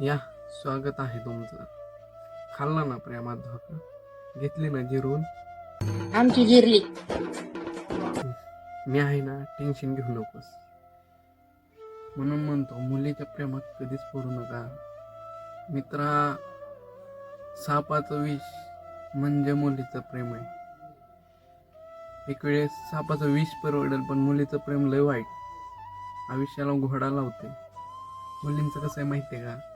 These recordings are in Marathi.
या स्वागत आहे तुमचं. खाल्लं ना प्रेमात धोका? घेतली ना जिरून? आमची जिरली. मी आहे ना टेन्शन घेऊ नकोस. म्हणून म्हणतो मुलीच्या प्रेमात कधीच पडू नका. मित्रा सापाचं विष म्हणजे मुलीचं प्रेम आहे. एक वेळेस सापाचं विष परवडेल पण मुलीचं प्रेम लय वाईट. आयुष्याला घोडा लावते. मुलींचं कसं आहे माहिती आहे का?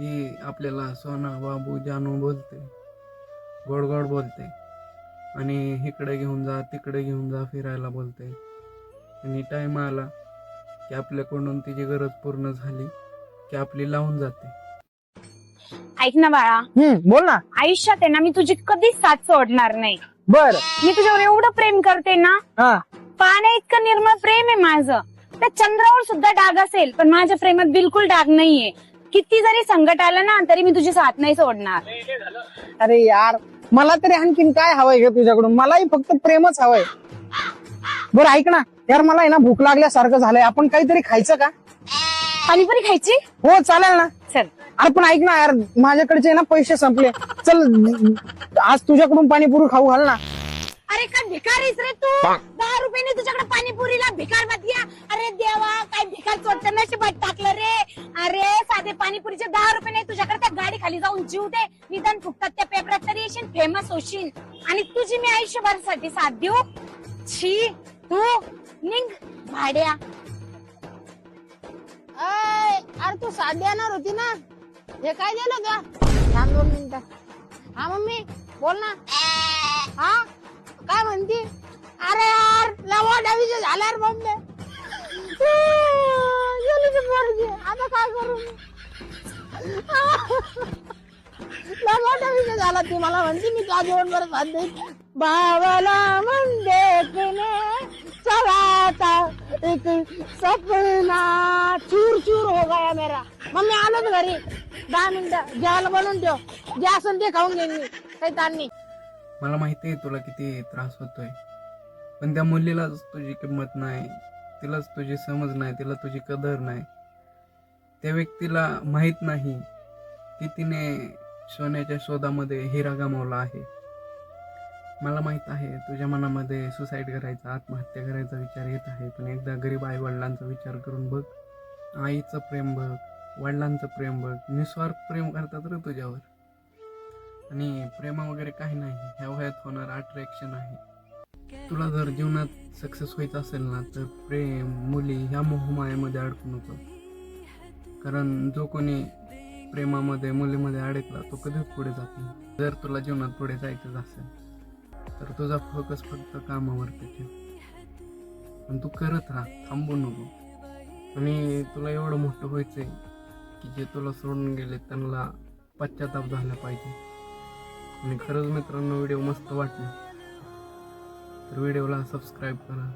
की आपल्याला सोना बाबू जानू बोलते. गोड गोड बोलते. आणि इकडे घेऊन जा तिकडे घेऊन जा फिरायला बोलते. आणि टाईम आला की आपल्याकडून तिची गरज पूर्ण झाली की आपली लावून जाते. ऐक ना बाळा. हम्म बोल ना. आयुष्यात आहे ना मी तुझी कधीच साथ सोडणार नाही. बर. मी तुझ्यावर एवढं प्रेम करते ना. हा. पाण्या इतकं निर्मळ प्रेम आहे माझं. त्या चंद्रावर सुद्धा डाग असेल पण माझ्या प्रेमात बिलकुल डाग नाहीये. किती जरी संकट आलं ना तरी मी तुझी साथ नाही सोडणार. अरे यार मला तरी आणखीन काय हवंय ग तुझ्याकडून? मलाही फक्त प्रेमच हवंय. बरं ऐक ना. यार मला आहे ना भूक लागल्यासारखं झालंय. आपण काहीतरी खायचं का? पाणीपुरी खायची? हो चालेल ना. चल. अरे पण ऐक ना यार माझ्याकडचे ना पैसे संपले. चल आज तुझ्याकडून पाणीपुरी खाऊ घाल ना. अरे का भिकारीस रे तू? दहा रुपयाने तुझ्याकडे पाणीपुरीला भिकार मातिया अरे देवा काय भिकार चोरच्या नशिबात टाकलं. पाणीपुरीचे दहा रुपये नाही तुझ्याकडे त्या गाडी खाली जाऊन जीव दे. निदान फुकतात त्या पेपरात तरी येशील फेमस होशील. आणि तुझी मी आयुष्यभरासाठी साथ देऊ. छी तू निघ भाड्या. अरे तू साथ देणार होती ना? हे काय दिलं का थांब दोन मिनिटं. हा मम्मी बोल ना. हा? काय म्हणती? अरे यार लवा डावीचे झाल्यावर बॉम्बे. गेली ती पोरगी. आता काय करू? मी? झाला ती मला म्हणते मी का जेवण बरं साथ देईन भावाला मन देखने चला एक सपना. चूर चूर हो गया मेरा. मम्मी आलोच घरी. दहा मिनिटं. जेवायला बनवून ठेव. जे असेल ते खाऊन घेईन मी. काही ताण नाही. मला माहिती आहे तुला किती त्रास होतोय. पण त्या मुलीलाच तुझी किंमत नाही. तिलाच तुझी समज नाही. तिला तुझी कदर नाही. त्या व्यक्तीला माहीत नाही की तिने सोन्याच्या शोधामध्ये हिरा गमावला आहे. मला माहीत आहे तुझ्या मनामध्ये सुसाईड करायचा आत्महत्या करायचा विचार येत आहे पण एकदा गरीब आई वडिलांचा विचार करून बघ. आईचं प्रेम बघ वडिलांचं प्रेम बघ निस्वार्थ प्रेम करतात रे तुझ्यावर. आणि प्रेमा वगैरे काही नाही ह्या वयात होणार अट्रॅक्शन आहे. तुला जर जीवनात सक्सेस व्हायचं असेल ना तर प्रेम मुली ह्या मोहमायामध्ये अडकू नको. कारण जो कोणी प्रेमामध्ये मुलीमध्ये अडकला तो कधीच पुढे जात नाही. जर तुला जीवनात पुढे जायचंच असेल तर तुझा फोकस फक्त कामावरती ठेव पण तू करत राहा थांबू नको. आणि तुला एवढं मोठं व्हायचंय की जे तुला सोडून गेले त्यांना पश्चाताप झाला पाहिजे. आणि खरंच मित्रांनो व्हिडिओ मस्त वाटला तर व्हिडिओला सबस्क्राईब करा.